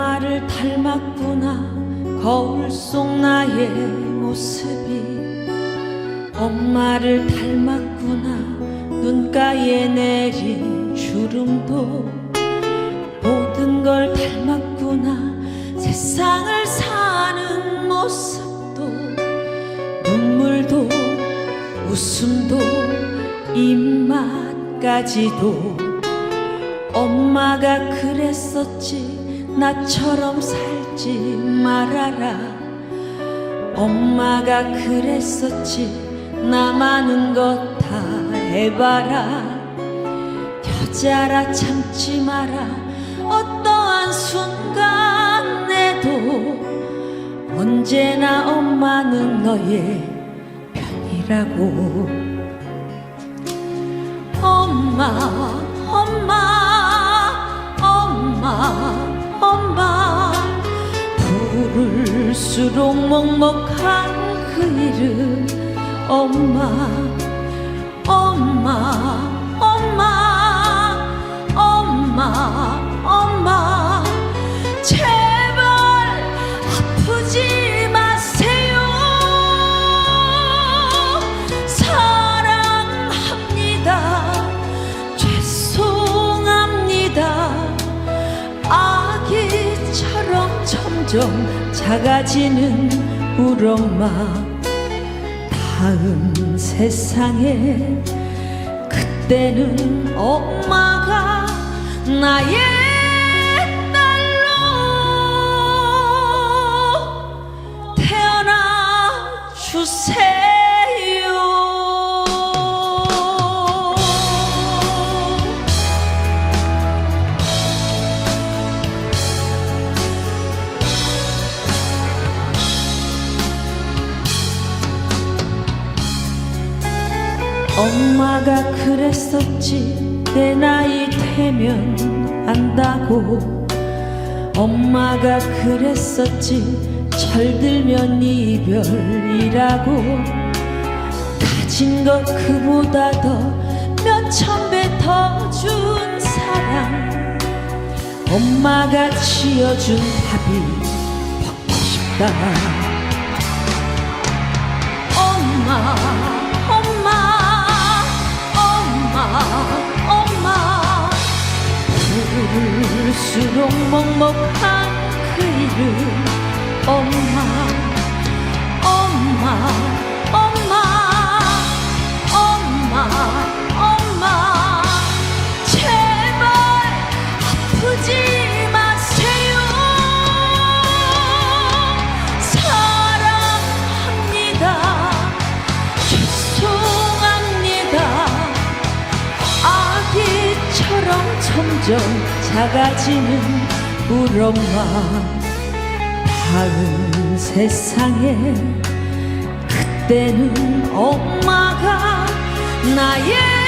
엄마를 닮았구나. 거울 속 나의 모습이 엄마를 닮았구나. 눈가에 내린 주름도 모든 걸 닮았구나. 세상을 사는 모습도 눈물도 웃음도 입맛까지도 엄마가 그랬었지 나처럼 살지 말아라. 엄마가 그랬었지. 나 많은 것 다 해봐라. 여자라 참지 마라. 어떠한 순간에도 언제나 엄마는 너의 편이라고. 엄마 엄마 엄마 부를수록 먹먹한 그 이름. 엄마 엄마 엄마 엄마 점점 작아지는 우리 엄마 다음 세상에 그때는 엄마가 나의 엄마가 그랬었지. 내 나이 되면 안다고. 엄마가 그랬었지. 철들면 이별이라고. 가진 것 그보다 더 몇 천 배 더 준 사랑. 엄마가 지어준 밥이 먹고 싶다. 엄마 부를수록 먹먹한 그 이름 엄마 아기처럼 점점 작아지는 우리 엄마. 다음 세상에 그때는 엄마가 나의